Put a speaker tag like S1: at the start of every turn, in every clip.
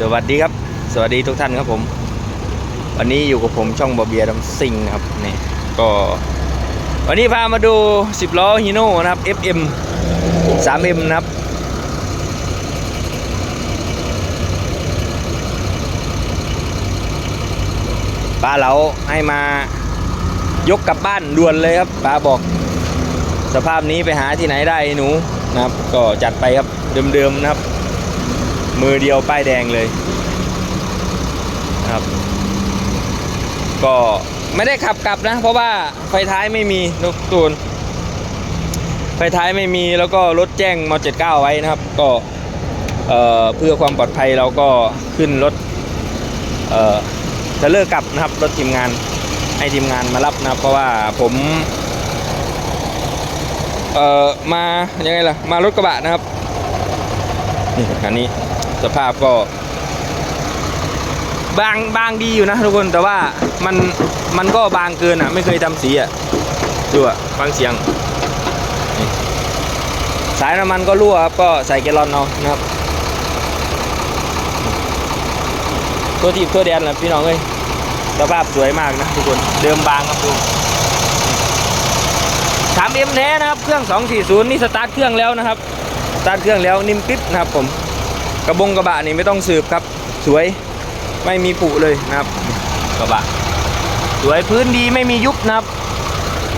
S1: สวัสดีครับ สวัสดีทุกท่านครับผม วันนี้อยู่กับผมช่องบอเบียดำซิงครับนี่ก็ วันนี้พามาดู 10 ล้อฮีโน่นะครับ FM 3M นะครับป้าเหลาให้มายกกลับบ้านด่วนเลยครับป้าบอก สภาพนี้ไปหาที่ไหนได้หนูนะครับ ก็จัดไปครับเดิมๆนะครับ มือเดียวป้ายแดงเลยครับ ก็ไม่ได้ขับกลับนะ เพราะว่าไฟท้ายไม่มีนกตูน ไฟท้ายไม่มีแล้วก็รถแจ้งม79ไว้นะครับ ก็เออเพื่อความปลอดภัยเราก็ขึ้นรถเออจะเลิกกลับนะครับ รถทีมงานให้ทีมงานมารับนะครับ เพราะว่าผมเอ่อมายังไงล่ะมารถกระบะนะครับนี่คันนี้ สภาพก็ บางบางดีอยู่นะทุกคนแต่ว่ามันมันก็บางเกินอะ ไม่เคยทำสีอะดูอะฟังเสียง สายน้ำมันก็รั่วครับก็ใส่แกลลอนเอานะครับตัวทีบตัวแดนแหละพี่น้องเอ้ยสภาพสวยมากนะทุกคนเดิมบางครับดูสามเอ็มแท้นะครับ เครื่อง 240 นี่สตาร์ทเครื่องแล้วนะครับ สตาร์ทเครื่องแล้วนิ่มปิ๊บนะครับผม กระบงกระบะนี่ไม่ต้องสืบครับ สวยไม่มีผุเลยนะครับ กระบะ สวยพื้นดีไม่มียุบนะครับ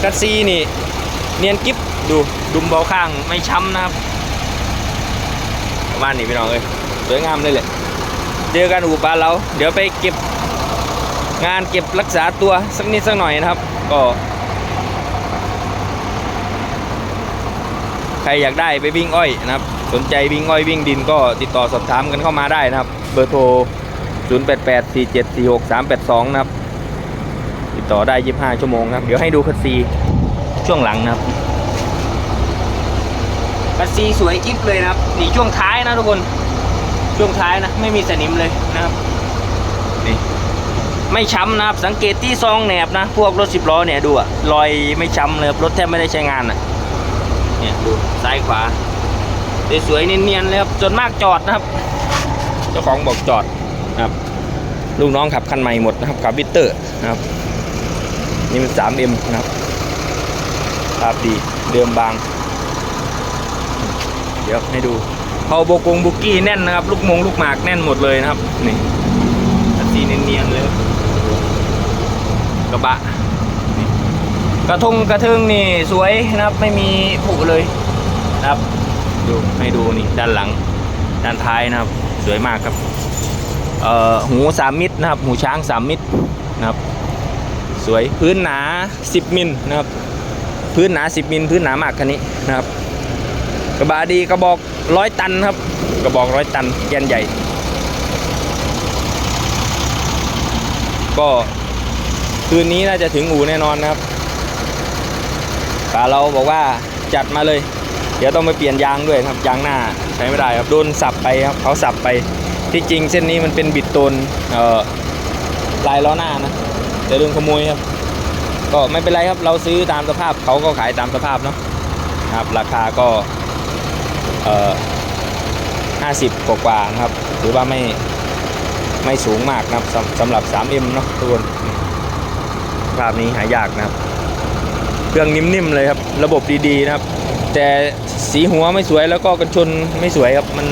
S1: กัดซีนี่ เนียนกิ๊บดูดุมเบาข้างไม่ช้ำนะครับประมาณนี้พี่น้องเอ้ยสวยงามเลยแหละเจอกันอู่ปลาเราเดี๋ยวไปเก็บงานเก็บรักษาตัวสักนิดสักหน่อยนะครับ ก็ ใครอยากได้ไปวิ่งอ้อยนะครับสนใจวิ่งอ้อยวิ่งดินก็ติดต่อสอบถามกันเข้ามาได้นะครับ เบอร์โทร 0884746382 นะครับ ติดต่อได้ 25 ชั่วโมงครับ เดี๋ยวให้ดูคัสซีช่วงหลังนะครับคัสซีสวยกิ๊บเลยนะครับนี่ช่วงท้ายนะทุกคนช่วงท้ายนะไม่มีสนิมเลยนะครับนี่ไม่ช้ำนะครับสังเกตที่ซองแหนบนะ พวกรถสิบล้อเนี่ยดูอะรอยไม่ช้ำเลยรถแทบไม่ได้ใช้งานอะ เนี่ยดูซ้ายขวาสวยๆเนียนๆเลยครับจนมากจอดนะครับ เจ้าของบอกจอดนะครับลูกน้องขับคันใหม่หมดนะครับขับวิเตอร์นะครับ นี่มัน 3M นะครับภาพดีเดิมบาง เดี๋ยวให้ดูเผาโบกงบุกี้แน่นนะครับ ลูกมงลูกหมากแน่นหมดเลยนะครับ นี่สีเนียนๆเลย กระบะ กระทงกระทิงนี่สวยนะครับ ไม่มีผุเลยนะครับ ดูให้ดูนี่ด้านหลัง ด้านท้ายนะครับ สวยมากครับเอ่อหูสามมิตรนะครับ หูช้างสามมิตรนะครับ สวยพื้นหนา 10 มิลนะครับ พื้นหนา 10 มิลพื้นหนามากคันนี้นะครับ กระบะดีกระบอกร้อยตันครับ กระบอกร้อยตันแกนใหญ่ ก็คืนนี้น่าจะถึงอู่แน่นอนนะครับ ป่าเราบอกว่าจัดมาเลย เดี๋ยวต้องไปเปลี่ยนยางด้วยครับยางหน้าใช้ไม่ได้ครับโดนสับไปครับเขาสับไปที่จริงเส้นนี้มันเป็นบิดตนเอ่อลายล้อหน้านะแต่โดนขโมยครับ ก็ไม่เป็นไรครับเราซื้อตามสภาพเขาก็ขายตามสภาพเนาะครับราคาก็เอ่อห้าสิบกว่าๆนะครับถือว่าไม่ไม่สูงมากนะครับสำสำหรับ 3M เนาะทุกคนภาพนี้หายากนะครับ เครื่องนิ่มๆเลยครับ ระบบดีๆนะครับ แต่สีหัวไม่สวยแล้วก็กันชนไม่สวยครับ มัน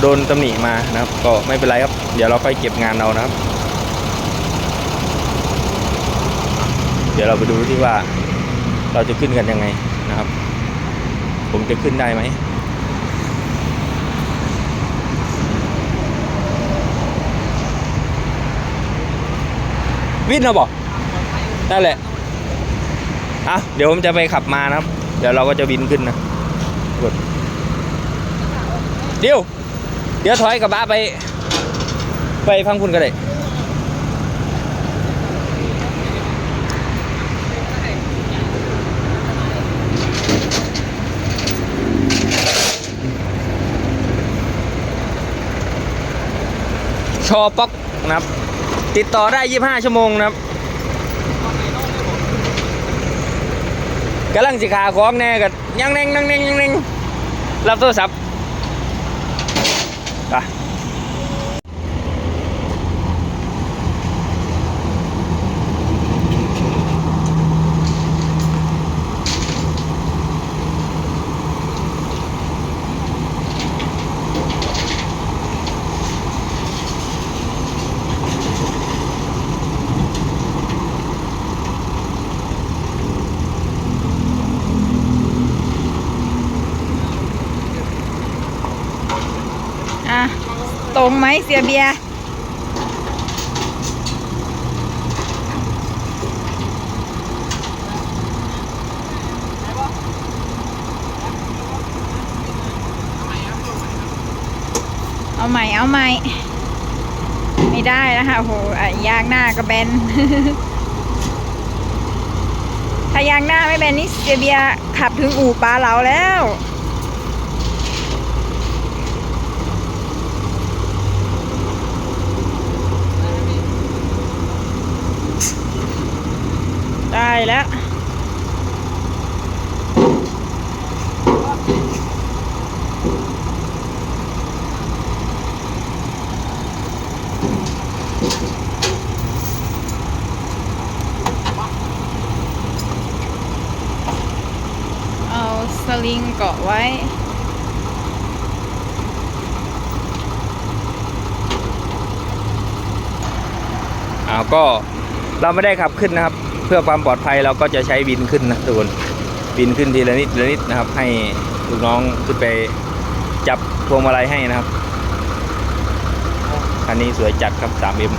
S1: โดนตำหนิมานะครับ ก็ไม่เป็นไรครับ เดี๋ยวเราค่อยเก็บงานเอานะครับ เดี๋ยวเราไปดูที่ว่าเราจะขึ้นกันยังไงนะครับ ผมจะขึ้นได้ไหมวิ่งเหรอบอกนั่นแหละ อะเดี๋ยวผมจะไปขับมานะครับ เดี๋ยวเราก็จะบินขึ้นนะกดเดี๋ยว เดี๋ยวถอยกระบะไป ไปฟังคุณก็ได้ชอป๊อกนะครับ ติดต่อได้ 25 ชั่วโมงนะครับ กำลังสิขาของแน่กันยังแน่งยังแน่งยังแน่งรับโทรศัพท์
S2: งไหมเสียเบียร์เอาใหม่เอาใหม่ ไม่ได้นะคะโหอะยางหน้าก็แบน ถ้ายางหน้าไม่แบนนี่เสียเบียขับถึงอู่ปลาเหลาแล้ว ได้แล้วเอาสลิงเกาะไว้
S1: อ้าวก็เราไม่ได้ขับขึ้นนะครับ เพื่อความปลอดภัยเราก็จะใช้บินขึ้นนะทุกคนบินขึ้นทีละนิดทีละนิดนะครับ ให้ลูกน้องขึ้นไปจับพวงมาลัยให้นะครับคันนี้สวยจัดครับ 3M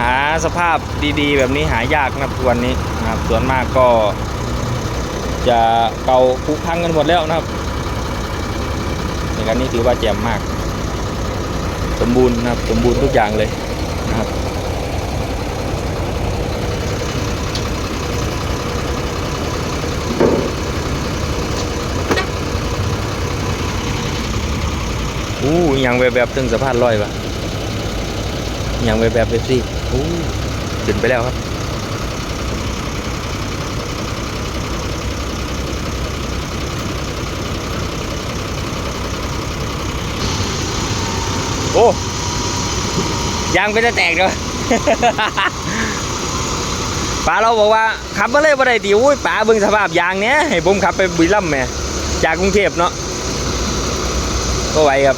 S1: หาสภาพดีๆ แบบนี้หายากนะครับทุกวันนี้นะครับส่วนมากก็ จะเก่าคุพังกันหมดแล้วนะครับในการนี้ถือว่าแจ่มมาก สมบูรณ์นะครับ สมบูรณ์ทุกอย่างเลยนะครับ ยังแบบแบบๆถึงสะพานลอยปะยังแบบแบบเบซี่ขึ้นไปแล้วครับโอ้ยางเป็นจะแตกเนาะป๋าเราบอกว่าขับมาเลยบ่ได้ติอุ้ยป๋าเบิ่งสภาพยางเนี้ยให้ผมขับไปบุรีรัมย์แม่จากกรุงเทพเนาะก็ไหวครับ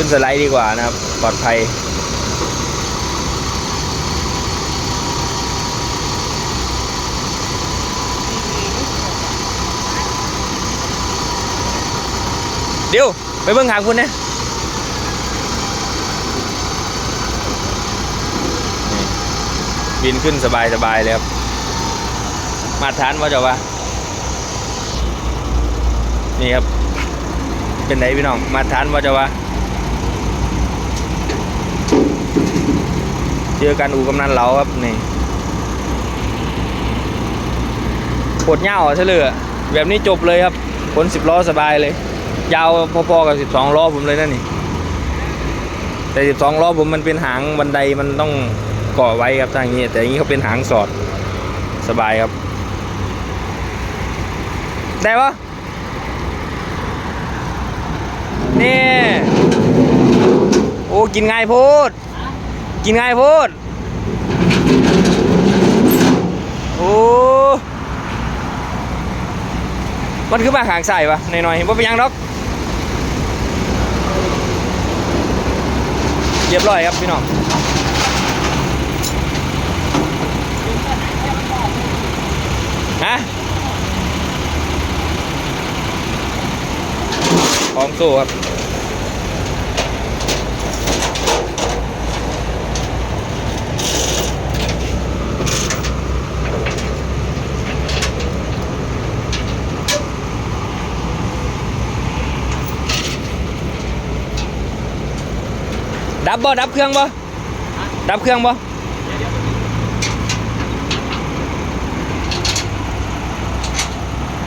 S1: ขึ้นสไลด์ดีกว่านะครับ ปลอดภัย เดี๋ยว ไปเบิ่งหางคุณนะบินขึ้นสบายสบายเลยครับ มาตรฐานว่าจะว่า นี่ครับ เป็นไหนพี่น้อง มาตรฐานว่าจะว่า เจอกันอูกำนันเหลาครับนี่โคตรเง่าเฉลือแบบนี้จบเลยครับคนสิบล้อสบายเลย ยาวพอๆกับ12ล้อผมเลยนั่นนี่ แต่12ล้อผมมันเป็นหางบันไดมันต้องเกาะไว้ครับอย่างนี้ แต่อย่างนี้เขาเป็นหางสอดสบายครับ ได้ปะนี่ โอ้ กินง่ายโพด กินง่ายโพดโอ้มันคือมาหางใส่ปะหน่อยๆเห็นว่าเป็นยังดอกเรียบร้อยครับพี่น้องฮะของโซ่ครับ ดับบ่ดับเครื่องบ่ดับเครื่องบ่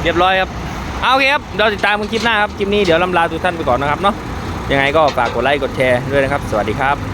S1: เรียบร้อยครับเอาโอเคครับเราติดตามกันคลิปหน้าครับคลิปนี้เดี๋ยวลำลาทุกท่านไปก่อนนะครับเนาะยังไงก็ฝากกดไลค์กดแชร์ด้วยนะครับ สวัสดีครับ